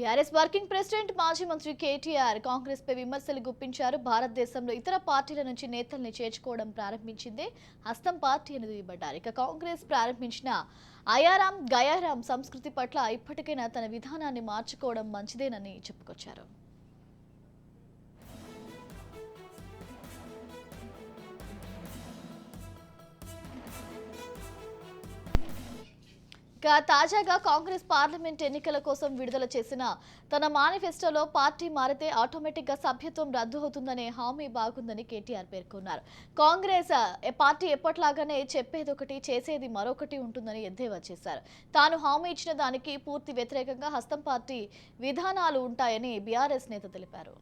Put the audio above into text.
BRS working president మాజీ మంత్రి కేటీఆర్ కాంగ్రెస్ పై విమర్శలు గుప్పించారు. భారతదేశంలో ఇతర పార్టీల నుంచి నేతల్ని చేర్చుకోవడం ప్రారంభించిందే. హస్తం పార్టీ అని దుయ్యబడ్డారు. ఇక కాంగ్రెస్ ప్రారంభించిన అయారాం గయారాం సంస్కృతి పట్ల ఇప్పటికైనా తన విధానాన్ని మార్చుకోవడం మంచిదేనని చెప్పుకొచ్చారు. ఇక తాజాగా కాంగ్రెస్ పార్లమెంట్ ఎన్నికల కోసం విడుదల చేసిన తన మేనిఫెస్టోలో పార్టీ మారితే ఆటోమేటిక్గా సభ్యత్వం రద్దు అవుతుందనే హామీ బాగుందని కేటీఆర్ పేర్కొన్నారు. కాంగ్రెస్ పార్టీ ఎప్పట్లాగానే చెప్పేది ఒకటి చేసేది మరొకటి ఉంటుందని ఎద్దేవా చేశారు. తాను హామీ ఇచ్చిన దానికి పూర్తి వ్యతిరేకంగా హస్తం పార్టీ విధానాలు ఉంటాయని బీఆర్ఎస్ నేత తెలిపారు.